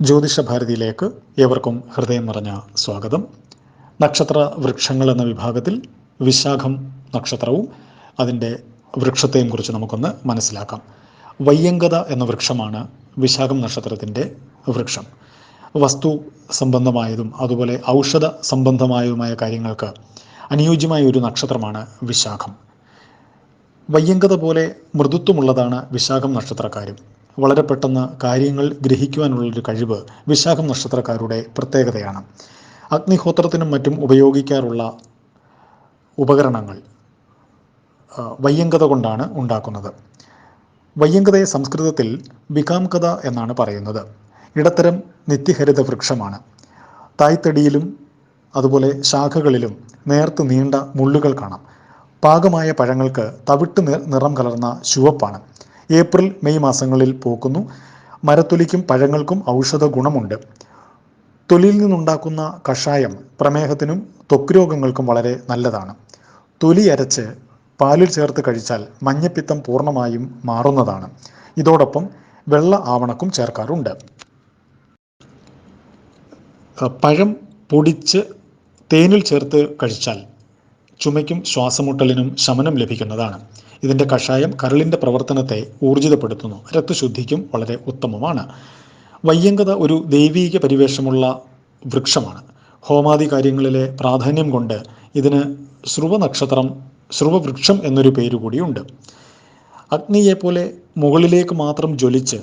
ജ്യോതിഷ ഭാരതിയിലേക്ക് ഏവർക്കും ഹൃദയം നിറഞ്ഞ സ്വാഗതം. നക്ഷത്ര വൃക്ഷങ്ങൾ എന്ന വിഭാഗത്തിൽ വിശാഖം നക്ഷത്രവും അതിന്റെ വൃക്ഷത്തെയും കുറിച്ച് നമുക്കൊന്ന് മനസ്സിലാക്കാം. വയ്യങ്കത എന്ന വൃക്ഷമാണ് വിശാഖം നക്ഷത്രത്തിന്റെ വൃക്ഷം. വസ്തു സംബന്ധമായതും അതുപോലെ ഔഷധ സംബന്ധമായതുമായ കാര്യങ്ങൾക്ക് അനുയോജ്യമായ ഒരു നക്ഷത്രമാണ് വിശാഖം. വയ്യങ്കത പോലെ മൃദുത്വമുള്ളതാണ് വിശാഖം നക്ഷത്രക്കാരും. വളരെ പെട്ടെന്ന് കാര്യങ്ങൾ ഗ്രഹിക്കുവാനുള്ളൊരു കഴിവ് വിശാഖം നക്ഷത്രക്കാരുടെ പ്രത്യേകതയാണ്. അഗ്നിഹോത്രത്തിനും മറ്റും ഉപയോഗിക്കാറുള്ള ഉപകരണങ്ങൾ വയ്യങ്കത കൊണ്ടാണ് ഉണ്ടാക്കുന്നത്. വയ്യങ്കതയെ സംസ്കൃതത്തിൽ വികാംകത എന്നാണ് പറയുന്നത്. ഇടത്തരം നിത്യഹരിത വൃക്ഷമാണ്. തായ്തടിയിലും അതുപോലെ ശാഖകളിലും നേർത്ത് നീണ്ട മുള്ളുകൾ കാണാം. പാകമായ പഴങ്ങൾക്ക് തവിട്ട് നിറം കലർന്ന ചുവപ്പാണ്. ഏപ്രിൽ മെയ് മാസങ്ങളിൽ പൂക്കുന്നു. മരത്തൊലിക്കും പഴങ്ങൾക്കും ഔഷധ ഗുണമുണ്ട്. തൊലിയിൽ നിന്നുണ്ടാക്കുന്ന കഷായം പ്രമേഹത്തിനും ത്വക്ക് രോഗങ്ങൾക്കും വളരെ നല്ലതാണ്. തൊലി അരച്ച് പാലിൽ ചേർത്ത് കഴിച്ചാൽ മഞ്ഞപ്പിത്തം പൂർണമായും മാറുന്നതാണ്. ഇതോടൊപ്പം വെള്ള ആവണക്കും ചേർക്കാറുണ്ട്. പഴം പൊടിച്ച് തേനിൽ ചേർത്ത് കഴിച്ചാൽ ചുമയ്ക്കും ശ്വാസമുട്ടലിനും ശമനം ലഭിക്കുന്നതാണ്. ഇതിന്റെ കഷായം കരളിന്റെ പ്രവർത്തനത്തെ ഊർജിതപ്പെടുത്തുന്നു. രക്തശുദ്ധിക്കും വളരെ ഉത്തമമാണ്. വയ്യങ്കത ഒരു ദൈവീക പരിവേഷമുള്ള വൃക്ഷമാണ്. ഹോമാദി കാര്യങ്ങളിലെ പ്രാധാന്യം കൊണ്ട് ഇതിന് നക്ഷത്രം ശ്രുവവൃക്ഷം എന്നൊരു പേരുകൂടിയുണ്ട് അഗ്നിയെപ്പോലെ മുകളിലേക്ക് മാത്രം ജ്വലിച്ച്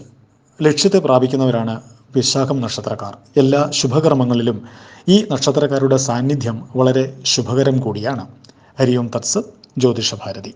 ലക്ഷ്യത്തെ പ്രാപിക്കുന്നവരാണ് വിശാഖം നക്ഷത്രക്കാർ. എല്ലാ ശുഭകർമ്മങ്ങളിലും ഈ നക്ഷത്രക്കാരുടെ സാന്നിധ്യം വളരെ ശുഭകരം കൂടിയാണ്. ഹരിയോം തത്സത് ജ്യോതിഷ ഭാരതി